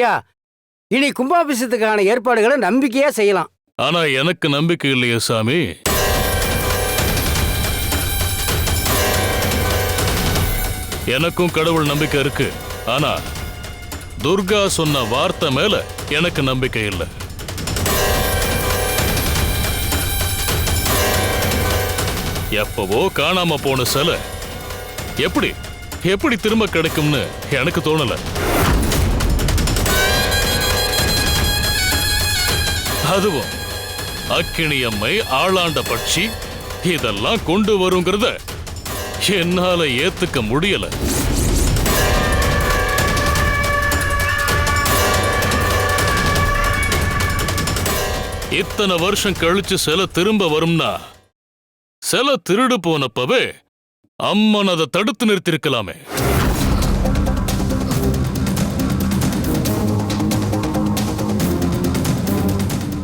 ஐயா இனி கும்பாபிஷத்துக்கான ஏற்பாடுகளை நம்பிக்கையா செய்யலாம். ஆனா எனக்கு நம்பிக்கை இல்லையே சாமி. எனக்கும் கடவுள் நம்பிக்கை இருக்கு. ஆனா துர்கா சொன்ன வார்த்தை மேல எனக்கு நம்பிக்கை இல்லை. எப்பவோ காணாம போன சிலை எப்படி எப்படி திரும்ப கிடைக்கும்னு எனக்கு தோணல. அதுவும் அக்கினியம்மை ஆளாண்ட பட்சி இதெல்லாம் கொண்டு வருங்கிறத என்னால ஏத்துக்க முடியல. இத்தனை வருஷம் கழிச்சு சில திரும்ப வரும்னா சில திருடு போனப்பவே அம்மன் அதை தடுத்து நிறுத்திருக்கலாமே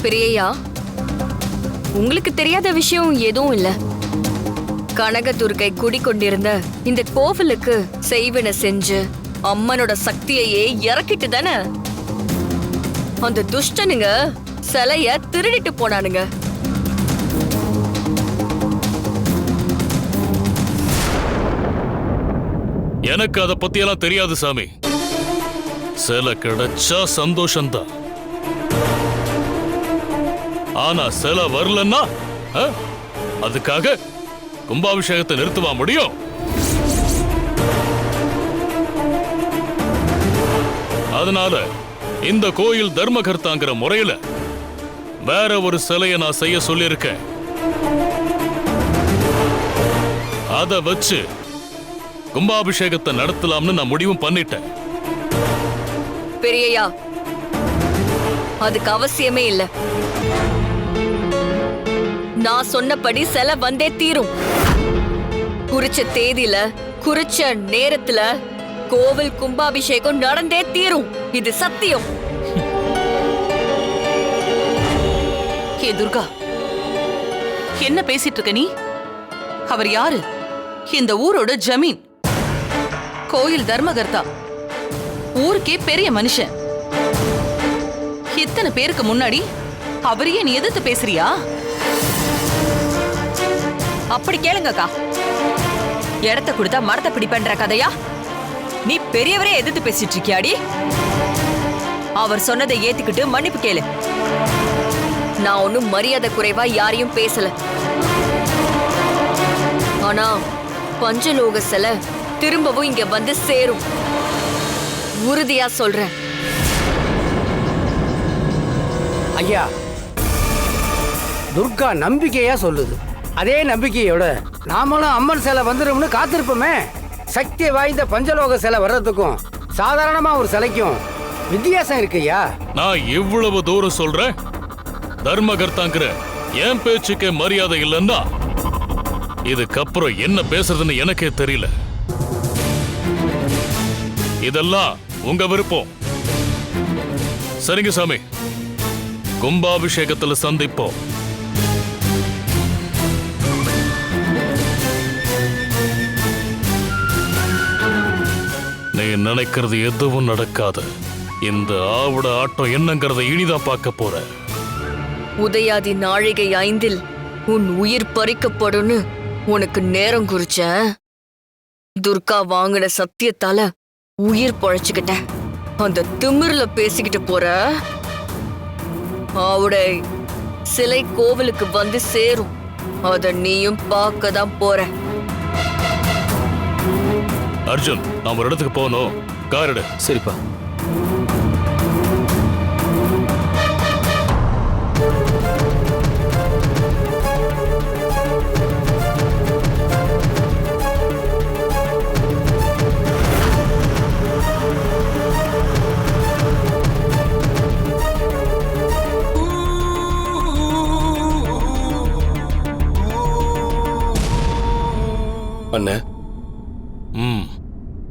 பெரியய்யா உங்களுக்கு தெரியாத விஷயம் எதுவும் இல்ல. கனகதுர்க்கை குடிக்கொண்டிருந்த இந்த கோவிலுக்கு செய்வன செஞ்சு அம்மனோட சக்தியையே இறக்கிட்டு தானே? அந்த துஷ்டனுங்க சிலைய திருடிட்டு போனானுங்க. எனக்கு அதை பத்தியெல்லாம் தெரியாது சாமி. சில கிடைச்சா சந்தோஷம்தான். ஆனா சில வரலன்னா அதுக்காக கும்பாபிஷேகத்தை நிறுத்துவா முடியும்? அதனால இந்த கோயில் தர்மகர்த்தாங்கிற முறையில வேற ஒரு சிலையை நான் செய்ய சொல்லியிருக்கேன். அதை வச்சு கும்பாபிஷேகத்தை நடத்தலாம்னு நான் முடிவும் பண்ணிட்டேன். பெரியய்யா அதுக்கு அவசியமே இல்ல. நான் சொன்னபடி செல வந்தே தீரும். குறிச்ச தேதியில குறிச்ச நேரத்துல கோவில் கும்பாபிஷேகம் நடந்தே தீரும். இது சத்தியம். ஏ துர்கா என்ன பேசிட்டு இருக்க நீ? அவர் யாரு? இந்த ஊரோட ஜமீன். கோயில் தர்மகர்த்தா. ஊருக்கே பெரிய மனுஷன். இத்தனை பேருக்கு முன்னாடி அவரையே நீ எதிர்த்து பேசுறியா? அப்படி கேளுங்கக்கா. இடத்த கொடுத்தா மரத்தை பிடிப்பேன்ற கதையா? நீ பெரியவரே எதிர்த்து பேசிட்டு இருக்கியாடி அவர் சொன்னதை ஏத்துக்கிட்டு மன்னிப்பு கேளு. நான் ஒன்னும் மரியாதை குறைவா யாரையும் பேசல. ஆனா பஞ்சலோக சிலை திரும்பவும் இங்க வந்து சேரும். உறுதியா சொல்றேன். ஐயா துர்கா நம்பிக்கையா சொல்லுது. அதே நம்பிக்கையோட நாமளும் அம்மன் சிலை வந்துடும்னு காத்திருப்போமே. சக்தி வாய்ந்த பஞ்சலோக சிலை வர்றதுக்கும் சாதாரணமா ஒரு சிலைக்கும் வித்தியாசம் இருக்குய்யா நான் இவ்வளவு தூரம் சொல்றேன்? தர்மகர்த்தாங்கிற என் பேச்சுக்கே மரியாதை இல்லைன்னா இதுக்கப்புறம் என்ன பேசுறதுன்னு எனக்கே தெரியல. இதெல்லாம் உங்க விருப்பம். சரிங்க சாமி. கும்பாபிஷேகத்துல சந்திப்போம். நீ நினைக்கிறது எதுவும் நடக்காது. இந்த ஆவுட ஆட்டம் என்னங்கிறத இனிதான் பார்க்க போற உதயாதி நாழிகை ஐந்தில் உன் உயிர் பறிக்கப்படும்னு உனக்கு நேரம் குறிச்ச? துர்கா வாங்கின சத்தியத்தால உயிர் பொழைச்சுக்கிட்டேன் அந்த திமிர்ல பேசிக்கிட்டு போற? அவடை சிலை கோவிலுக்கு வந்து சேரும். அத நீயும் பார்க்க தான் போற. அர்ஜுன் நான் ஒரு இடத்துக்கு போகணும். கார் எடு. சரிப்பா.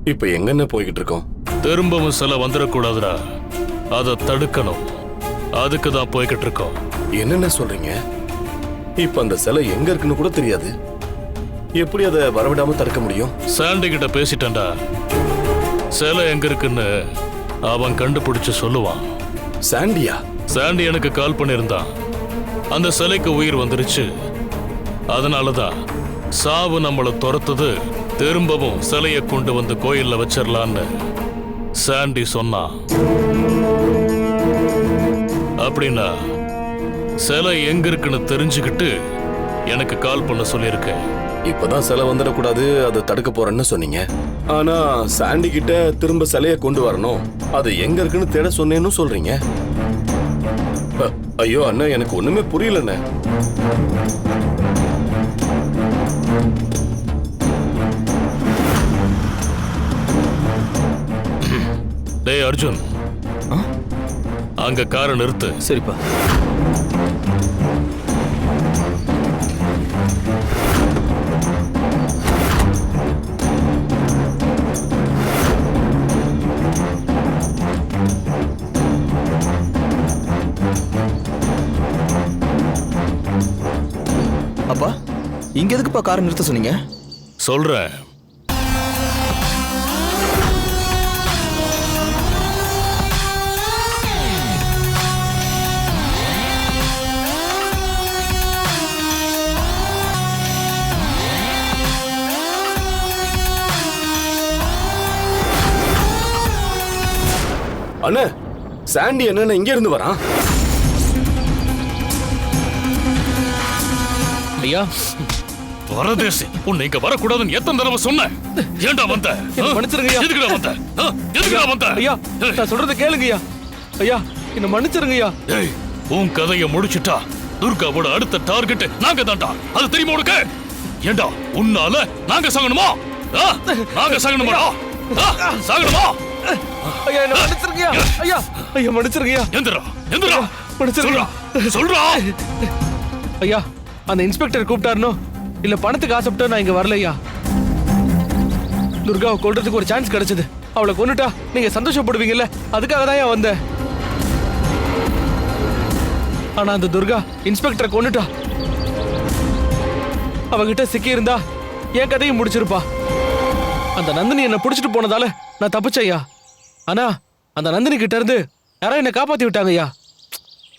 இப்ப எங்கண்ணே போய்கிட்டு இருக்கோம்? திரும்பவும் சில வந்துடக்கூடாதுடா. அதை தடுக்கணும். அதுக்கு தான் போய்கிட்டு இருக்கோம். என்னென்ன சொல்றீங்க? இப்ப அந்த சிலை எங்க இருக்குன்னு கூட தெரியாது. எப்படி அதை வரவிடாம தடுக்க முடியும்? சாண்டி கிட்ட பேசிட்டேன்டா. சிலை எங்க இருக்குன்னு அவன் கண்டுபிடிச்சு சொல்லுவான். சாண்டியா? சாண்டி எனக்கு கால் பண்ணியிருந்தான். அந்த சிலைக்கு உயிர் வந்துருச்சு. அதனால தான் சாவு நம்மளை துரத்துது. திரும்பவும் சிலையை கொண்டு வந்து கோயில்ல வச்சிடலான்னு சாண்டி சொன்னான் அப்படின்னா சிலை எங்க இருக்குன்னு தெரிஞ்சுக்கிட்டு எனக்கு கால் பண்ண சொல்லியிருக்கேன். இப்பதான் சிலை வந்துடக்கூடாது அதை தடுக்க போறேன்னு சொன்னீங்க. ஆனா சாண்டி கிட்ட திரும்ப சிலையை கொண்டு வரணும். அது எங்க இருக்குன்னு தேட சொன்னேன்னு சொல்றீங்க. ஐயோ அண்ணா எனக்கு ஒண்ணுமே புரியலண்ணே. டேய் அர்ஜுன். அங்க காரை நிறுத்து. சரிப்பா. அப்பா இங்க எதுக்குப்பா காரை நிறுத்த சொன்னீங்க? சொல்றேன். அண்ணே சாண்டி என்னண்ணே இங்க இருந்து வரான். ஐயா. பரதேசி உன்னை இங்க வரக்கூடாதுன்னு எத்தனை தடவை சொன்னேன்? ஏன்டா வந்த? என்னை ஆ? மன்னிச்சிருங்கய்யா. எதுக்குடா வந்த? எதுக்குடா வந்த? ஐயா நான் சொல்றத கேளுங்கய்யா ஐயா. என்ன மன்னிச்சிருங்கய்யா ஏய், உன் கதையை முடிச்சிட்டா துர்காவோட அடுத்த டார்கெட் நாங்க தான்டா. அது தெரியுமா உனக்கு? ஏண்டா உன்னால நாங்க சாகணுமா? நாங்க சாகணுமாடா? சாகணுமா? ஐயா என்ன மன்னிச்சிருங்கய்யா. ஐயா. ஐயா மன்னிச்சிருங்கய்யா. எந்திரா எந்திரா. மன்னிச்சிருங்க. சொல்றா சொல்றா. ஐயா அந்த இன்ஸ்பெக்டர் கூப்பிட்டாருனோ? இல்ல பணத்துக்கு ஆசைப்பட்டு நான் இங்க வரலையா? துர்காவை கொல்றதுக்கு ஒரு சான்ஸ் கிடைச்சது. அவளை கொன்னுட்டா நீங்க சந்தோஷப்படுவீங்கல்ல? அதுக்காக தான் வந்தேன் ஆனா அந்த துர்கா இன்ஸ்பெக்டரை கொன்னுட்டா. அவகிட்ட சிக்கி இருந்தா என் கதையும் முடிச்சிருப்பா. அந்த நந்தினி என்ன புடிச்சிட்டு போனதால நான் தப்பிச்சையா ஆனா அந்த நந்தினி கிட்ட இருந்து யாரோ என்ன காப்பாத்தி விட்டாங்கய்யா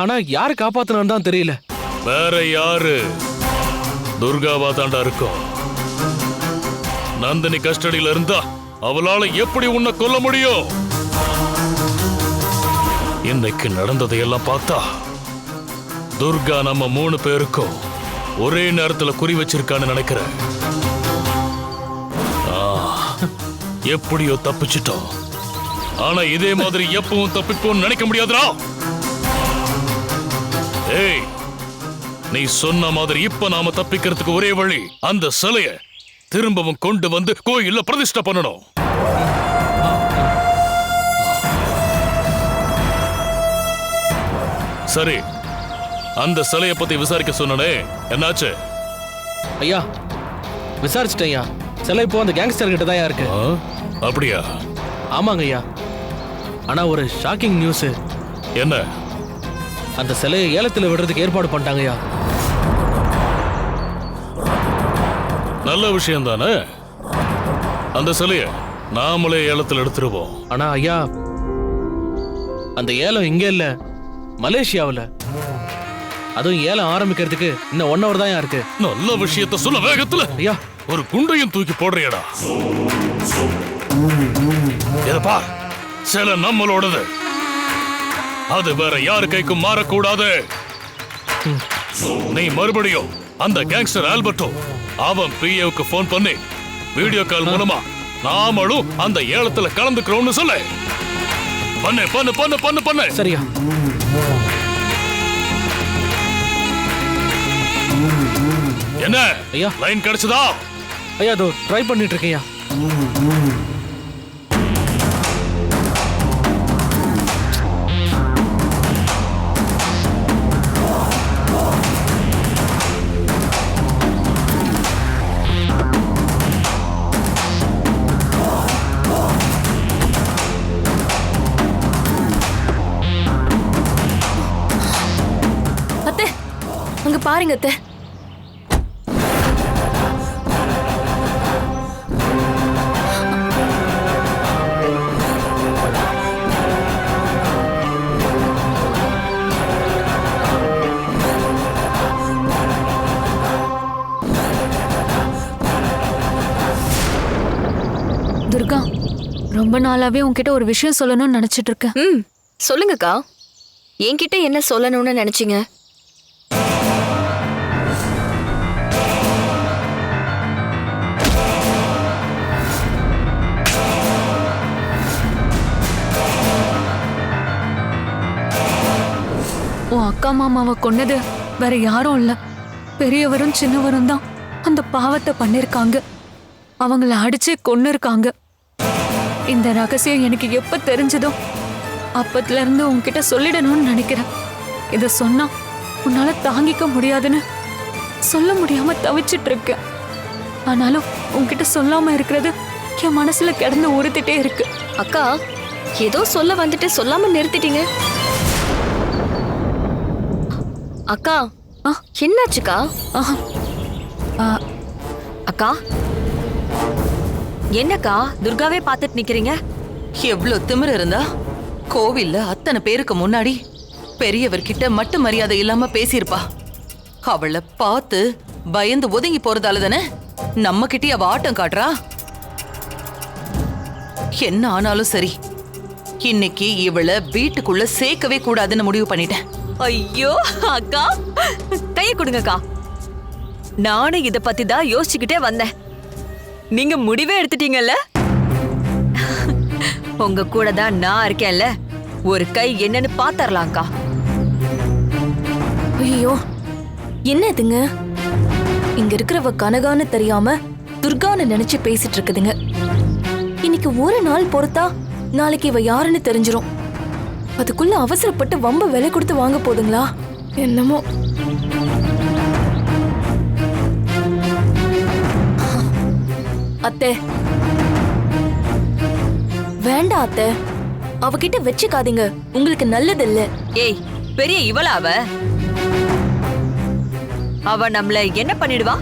ஆனா யாரு காப்பாத்தினான்னு தான் தெரியல. வேற யாரு? துர்காவா தாண்டா இருக்கும். நந்தினி கஸ்டடியில இருந்தா அவளால எப்படி உன்னை கொல்ல முடியும்? இன்னைக்கு நடந்ததையெல்லாம் பார்த்தா துர்கா நம்ம மூணு பேருக்கும் ஒரே நேரத்துல குறி வச்சிருக்கான்னு நினைக்கிறேன். எப்படியோ தப்பிச்சிட்டோம். ஆனா இதே மாதிரி எப்பவும் தப்பிப்போம்னு நினைக்க முடியாதுடா. ஏய் நீ சொன்ன மாதிரி இப்ப நாம தப்பிக்கிறதுக்கு ஒரே வழி அந்த சிலைய திரும்பவும் கொண்டு வந்து கோயில்ல பிரதிஷ்டை பண்ணணும். சரி அந்த சிலைய பத்தி விசாரிக்க சொன்னனே என்னாச்சு? ஐயா விசாரிச்சிட்டேன் ஐயா. சிலை இப்போ அந்த கேங்ஸ்டர் கிட்ட தான் இருக்கு? அப்படியா? ஆமாங்க ஐயா. ஆனா ஒரு ஷாக்கிங் நியூஸ் என்ன? அந்த சிலையை ஏலத்துல விடுறதுக்கு ஏற்பாடு பண்ணிட்டாங்க ஐயா நல்ல விஷயம் தானே அந்த சிலைய நாமளே ஏலத்தில் எடுத்துருவோம். ஆனா ஐயா அந்த ஏலம் இங்க இல்ல மலேசியாவுல. அதுவும் ஏலம் ஆரம்பிக்கிறதுக்கு இன்னும் ஒன் ஹவர் தான் இருக்கு. நல்ல விஷயத்த சொல்ல வேகத்துல ஐயா. ஒரு குண்டையும் தூக்கி போடுறியடா. இத பார். சில நம்மளோடது. அது வேற யாரு கைக்கும் மாறக்கூடாது. நீ மறுபடியும் அந்த கேங்ஸ்டர் ஆல்பர்ட்டோ அவன் பிஏவுக்கு ஃபோன் பண்ணி வீடியோ கால் மூலமா நாமளும் அந்த ஏலத்துல கலந்துக்கிறோம்னு சொல்லு. பண்ணு பண்ணு பண்ணு பண்ணு பண்ணு. சரியா. என்ன? ஐயா. லைன் கிடைச்சதா? ஐயா அதோ ட்ரை பண்ணிட்டு இருக்கேன் அங்க பாருங்க அத்தை. துர்கா ரொம்ப நாளாவே உன்கிட்ட ஒரு விஷயம் சொல்லணும்னு நினைச்சிட்டு இருக்கேன். ம் சொல்லுங்கக்கா. என்கிட்ட என்ன சொல்லணும்னு நினைச்சீங்க? அக்கா மாமாவை கொன்னது வேற யாரும் இல்ல. பெரியவரும் சின்னவரும் தான் அந்த பாவத்தை பண்ணிருக்காங்க. அவங்கள அடிச்சு கொன்னு இருக்காங்க இந்த ரகசியம் எனக்கு எப்ப தெரிஞ்சதோ அப்பத்துல இருந்து உன்கிட்ட சொல்லிடணும்னு நினைக்கிறேன். இத சொன்னா உன்னால தாங்கிக்க முடியாதுன்னு சொல்ல முடியாம தவிச்சிட்டு இருக்கேன் ஆனாலும் உன்கிட்ட சொல்லாம இருக்கிறது என் மனசுல கிடந்து உறுத்திட்டே இருக்கு. அக்கா ஏதோ சொல்ல வந்துட்டு சொல்லாம நிறுத்திட்டீங்க. அக்கா. ஆ? என்னாச்சுக்கா? ஆஹா அக்கா? என்னக்கா துர்காவே பார்த்துட்டு நிக்கிறீங்க? எவ்வளோ திமிர இருந்தா? கோவில்ல அத்தனை பேருக்கு முன்னாடி பெரியவர்கிட்ட மட்டு மரியாதை இல்லாம பேசியிருப்பா. அவளை பார்த்து பயந்து ஒதுங்கி போறதால தானே நம்ம கிட்டே அவ ஆட்டம் காட்டுறா? என்ன ஆனாலும் சரி இன்னைக்கு இவளை வீட்டுக்குள்ள சேர்க்கவே கூடாதுன்னு முடிவு பண்ணிட்டேன். ஐயோ அக்கா. கைய கொடுங்கக்கா. நானும் இத பத்தி தான் யோசிச்சுக்கிட்டே வந்தேன். நீங்க முடிவே எடுத்துட்டீங்கல்ல? உங்க கூட தான் நான் இருக்கேன்ல. ஒரு கை என்னன்னு பாத்தரலாம்க்கா. ஐயோ என்ன இதுங்க? இங்க இருக்கிறவ கனகான்னு தெரியாம துர்கான்னு நினைச்சு பேசிட்டு இருக்குதுங்க. இன்னைக்கு ஒரு நாள் பொறுத்தா நாளைக்கு இவ யாருன்னு தெரிஞ்சிரும். அதுக்குள்ள அவசரப்பட்டு வம்ப விலை கொடுத்து வாங்க போதுங்களா? என்னமோ. அத்தை. வேண்டாம் அத்தை. அவகிட்ட வச்சுக்காதீங்க. உங்களுக்கு நல்லது இல்ல ஏய் பெரிய இவளா அவ? அவ நம்மள என்ன பண்ணிடுவா?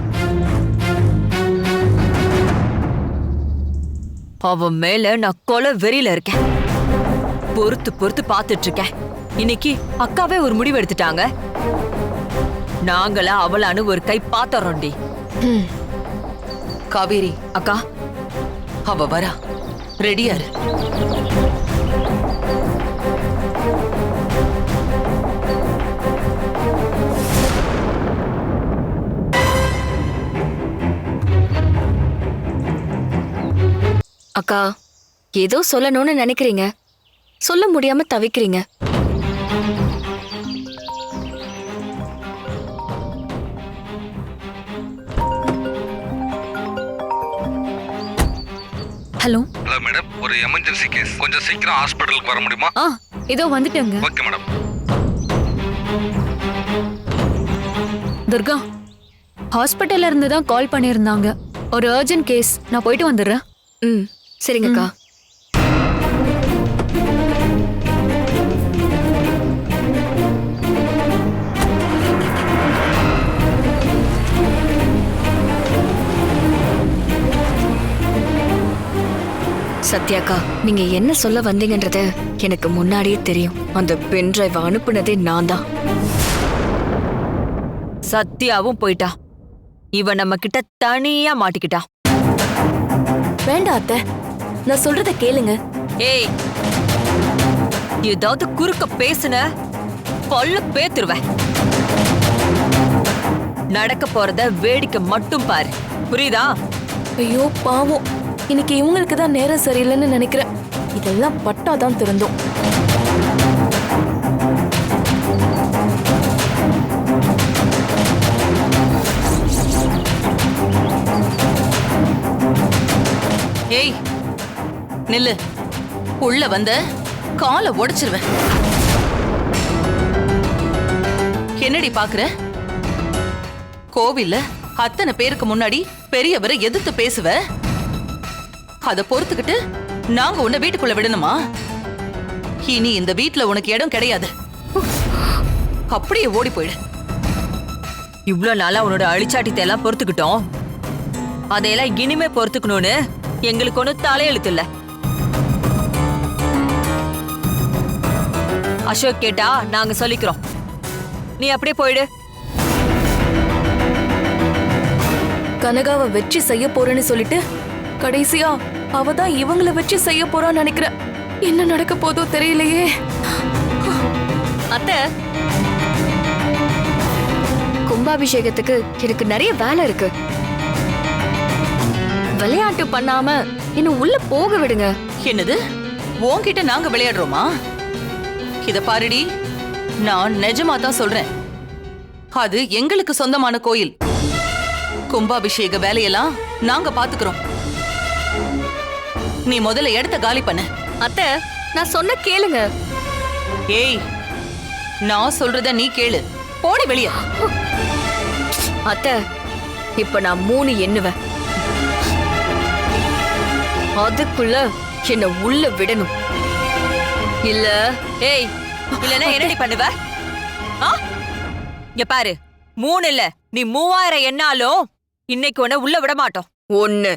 அவ மேல நான் கொலை வெறியில இருக்கேன். பொறுத்து பொறுத்து பார்த்துட்டு இருக்கேன் இன்னைக்கு அக்காவே ஒரு முடிவு எடுத்துட்டாங்க. நாங்களா அவளான்னு ஒரு கை பாத்தறோண்டி காவேரி அக்கா அவ வரா. ரெடியா இரு. அக்கா ஏதோ சொல்லணும்னு நினைக்கிறீங்க. சொல்ல முடியாம தவிக்கிறீங்க. ஹலோ. ஹலோ மேடம் ஒரு எமர்ஜென்சி கேஸ் கொஞ்சம் சீக்கிரம் ஹாஸ்பிட்டலுக்கு வர முடியுமா? ஆ இதோ வந்துட்டேங்க. Okay madam. துர்கா ஹாஸ்பிட்டல்ல இருந்து தான் கால் பண்ணியிருந்தாங்க. ஒரு அர்ஜென்ட் கேஸ் நான் போயிட்டு வந்துடுறேன். ம் சரிங்கக்கா. சத்யாக்கா நீங்க என்ன சொல்ல வந்தீங்கன்றது எனக்கு முன்னாடியே தெரியும். அந்த பென் டிரைவ் அனுப்புனதே நான் தான். சத்யாவும் போயிட்டா. இவ நம்ம கிட்ட தனியா மாட்டிக்கிட்டா. வேண்டாம் அத்தை. நான் சொல்றத கேளுங்க. ஏய் ஏதாவது குறுக்க பேசுன பல்ல பேத்துருவேன் நடக்க போறத வேடிக்கை மட்டும் பாரு. புரியுதா? ஐயோ பாவம். இன்னைக்கு இவங்களுக்கு தான் நேரம் சரியில்லைன்னு நினைக்கிறேன். இதெல்லாம் பட்டாதான் திருந்தும். ஏய் நில்லு. உள்ள வந்த காலை உடைச்சிருவேன் என்னடி பாக்குற? கோவில்ல அத்தனை பேருக்கு முன்னாடி பெரியவரை எதிர்த்து பேசுவ? அத பொறுத்துக்கிட்டு நாங்க உன்னை வீட்டுக்குள்ள விடணுமா? இனி இந்த வீட்டுல உனக்கு இடம் கிடையாது. அப்படியே ஓடி போயிடு. இவ்வளோ நாளா உன்னோட அழிச்சாட்டித்தை எல்லாம் பொறுத்துக்கிட்டோம். அதையெல்லாம் இனிமே பொறுத்துக்கணும்னு எங்களுக்கு ஒன்றும் தலையெழுத்து இல்ல அசோக் கேட்டா நாங்க சொல்லிக்கிறோம். நீ அப்படியே போயிடு. கனகாவை வெற்றி செய்ய போறேன்னு சொல்லிட்டு கடைசியா அவ தான் இவங்கள வச்சு செய்ய போறான்னு நினைக்கிறேன் என்ன நடக்க போதோ தெரியலையே. அத்தை. கும்பாபிஷேகத்துக்கு எனக்கு நிறைய வேலை இருக்கு. விளையாட்டு பண்ணாம இன்னும் உள்ள போக விடுங்க. என்னது? உன்கிட்ட நாங்க விளையாடுறோமா? இத பாருடி. நான் நிஜமா தான் சொல்றேன். அது எங்களுக்கு சொந்தமான கோயில். கும்பாபிஷேக வேலையெல்லாம் நாங்க பாத்துக்கிறோம். நீ முதல்ல இடத்த காலி பண்ணு. அத்தை நான் சொன்ன கேளுங்க. ஏய் நான் சொல்றத நீ கேளு. போடி வெளிய. அத்தை இப்ப நான் மூணு எண்ணுவேன். அதுக்குள்ள என்ன உள்ள விடணும். இல்ல ஏய் இல்லனா என்னடி பண்ணுவ? இங்க பாரு மூணு இல்ல. நீ மூவாயிரம் எண்ணாலும் இன்னைக்கு உன்னை உள்ள விட மாட்டோம். ஒன்னு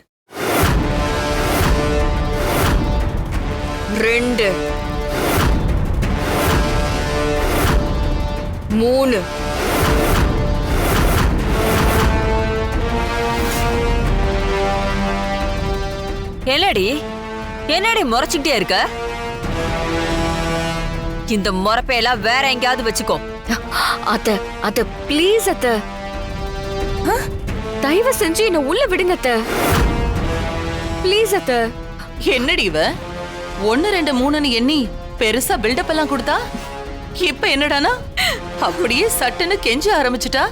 ரெண்டு. மூணு. என்னடி? என்னடி முறைச்சுக்கிட்டே இருக்க? இந்த முறப்பையெல்லாம் வேற எங்கேயாவது வச்சுக்கோ. அத்த அத்த ப்ளீஸ் அத்த? தயவு செஞ்சு என்ன உள்ள விடுங்க அத்த. ப்ளீஸ் அத்த. என்னடி இவ? ஒன்னு ரெண்டு மூணுன்னு எண்ணி பெருசா பில்டப் எல்லாம் கொடுத்தா? இப்ப என்னடானா? அப்படியே சட்டுன்னு கெஞ்ச ஆரம்பிச்சிட்டா?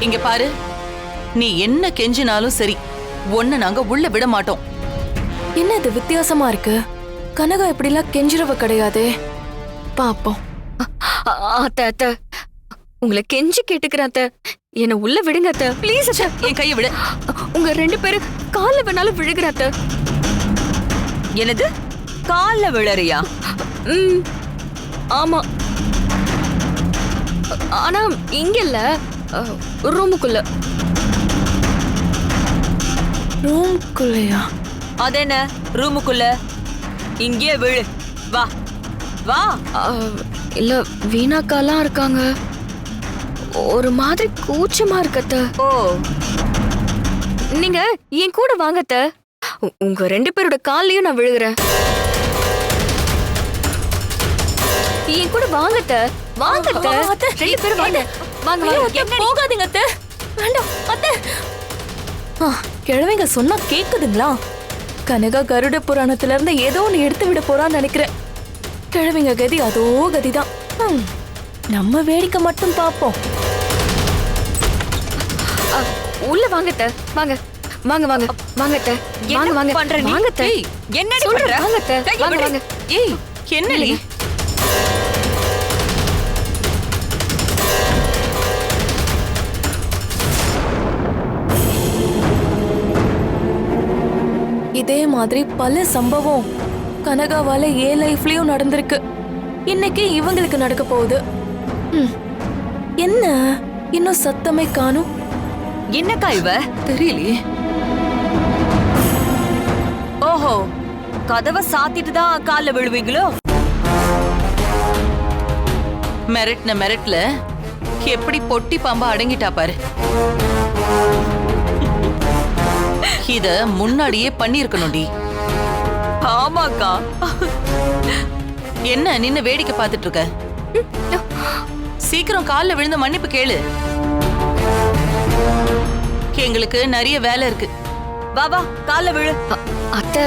இங்க பாரு. நீ என்ன கெஞ்சினாலும் சரி ஒன்னு நாங்க உள்ள விட மாட்டோம். என்ன இது வித்தியாசமா இருக்கு? கனகா இப்படிலாம் கெஞ்சிரவ கிடையாதே. பாப்போம். அத்த அத்த. உங்களை கெஞ்சி கேட்டுக்கிறேன் அத்த. என்ன உள்ள விடுங்க அத்த. ப்ளீஸ் என் கையை விடு. உங்க ரெண்டு பேரும் கால்ல வேணாலும் விழுகிறேன் அத்த. என்னது? கால்ல விழறியா? ம். ஆமா. ஆனா இங்க இல்ல. ரூமுக்குள்ள. ரூம்குள்ளயா அது என்ன ரூமுக்குள்ள. இங்கே விழு. வா. வா. இல்ல வீணாக்காலாம் இருக்காங்க. ஒரு மாதிரி கூச்சமா இருக்கத்த. ஓ. நீங்க என் கூட வாங்கத்த. உங்க ரெண்டு பேரோட கால்லயும் நான் விழுகிறேன். என் கூட வாங்கத்த. வாங்கத்த. ரெண்டு பேரும் வாங்க. வாங்க வாங்க. போகாதீங்க அத்தை. வேண்டாம் அத்தை. கிழவிங்க சொன்னா கேக்குதுங்களா? கனகா கருட புராணத்துல இருந்து ஏதோ ஒண்ணு எடுத்து விட போறான்னு நினைக்கிறேன். கிழவிங்க கதி அதோ கதிதான். நம்ம வேடிக்கை மட்டும் பார்ப்போம். உள்ள வாங்கத்த வாங்க. வாங்க வாங்க. வாங்கத்த வாங்க என்ன வாங்க பண்ற சொல்றேன், பண்ற? வாங்கத்த கையை வாங்க விடு. வாங்க. ஏய் என்னடி? இதே மாதிரி பல சம்பவம். கனகாவால ஏ லைஃப்லயும் நடந்திருக்கு. இன்னைக்கு இவங்களுக்கு நடக்க போகுது. என்ன? இன்னும் சத்தமே காணும்? என்னக்கா இவ? தெரியலையே. ஓஹோ கதவை சாத்திட்டு தான் கால்ல விழுவீங்களோ? மிரட்டின மிரட்டல எப்படி பொட்டி பாம்பா அடங்கிட்டா பாரு. இத முன்னாடியே பண்ணிருக்கணும்டி ஆமாக்கா. என்ன நின்னு வேடிக்கை பார்த்துட்டு இருக்க? சீக்கிரம் கால்ல விழுந்த மன்னிப்பு கேளு. எங்களுக்கு நிறைய வேலை இருக்கு. வா வா கால்ல விழு. அ- அத்தை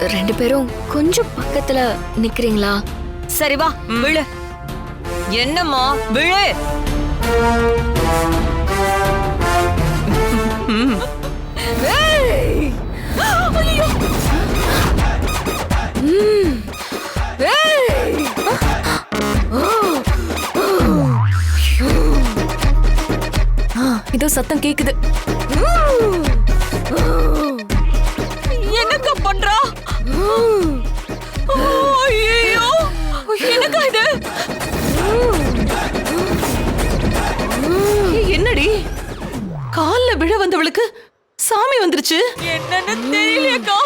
ரெண்டு பேரும் கொஞ்சம் பக்கத்துல நிக்கிறீங்களா? சரி வா விழு. என்னம்மா விழு. ஆ, இதோ சத்தம் கேக்குது. என்னக்கா பண்றா? ஐயோ என்னக்கா இது? என்னடி? கால்ல விழ வந்தவளுக்கு சாமி வந்துருச்சு. என்னன்னு தெரியலையக்கா.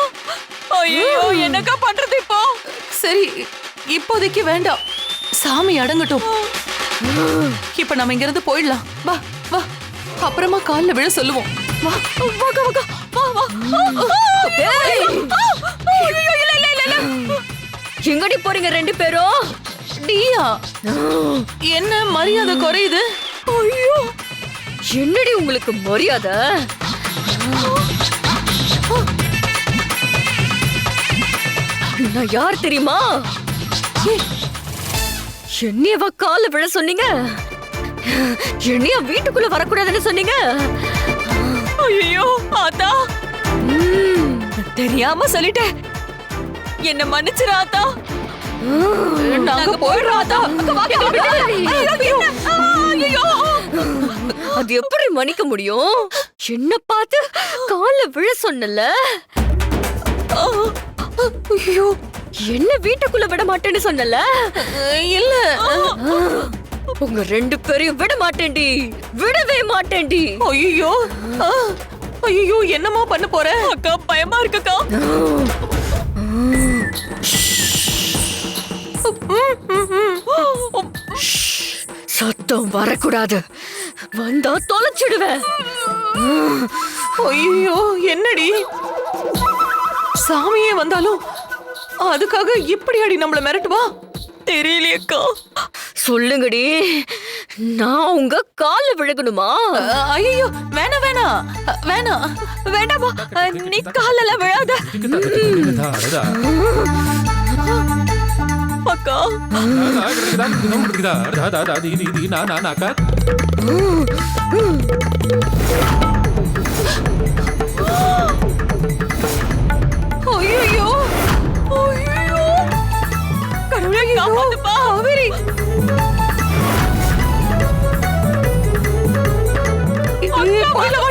ஐயோ என்னக்கா பண்றது இப்போ? சரி இப்போதைக்கு வேண்டாம். சாமி அடங்கட்டும். இப்ப நம்ம இங்க இருந்து போயிடலாம். வா வா. அப்புறமா கால்ல விழ சொல்லுவோம். வா வா வா. எங்கடி போறீங்க ரெண்டு பேரும்? டியா? என்ன மரியாதை குறையுது? ஐயோ! என்னடி உங்களுக்கு மரியாதை? நான் யார் தெரியுமா? என்னையவா கால விழ சொன்னீங்க? என்னைய வீட்டுக்குள்ள வரக்கூடாதுன்னு சொன்னீங்க? ஐயோ ஆத்தா. தெரியாம சொல்லிட்டேன். என்ன மன்னிச்சிரு ஆத்தா. நாங்க போயிடுறோம் ஆத்தா. அது எப்படி மன்னிக்க முடியும்? என்ன பார்த்து கால்ல விழ சொன்னல? ஐயோ என்ன வீட்டுக்குள்ள விட மாட்டேன்னு சொன்னல? இல்ல. உங்க ரெண்டு பேரையும் விட மாட்டேன்டி. விடவே மாட்டேன்டி. ஐயோ ஐயோ என்னமா பண்ண போற? அக்கா பயமா இருக்குக்கா. சத்தம் வரக்கூடாது. வந்தா தொலைச்சிடுவேன். ஐயோ என்னடி? சாமியே வந்தாலும் அதுக்காக இப்படி அடி நம்மள மிரட்டுவா? தெரியலையக்கா. சொல்லுங்கடி. நான் உங்க கால்ல விழுகணுமா? ஐயோ வேணா வேணாம் வேணா வேண்டாமா நீ காலெல்லாம் விழாத. அக்கா. ஐயோ ஐயோ கடவுளே காப்பாத்துப்பா. abuelo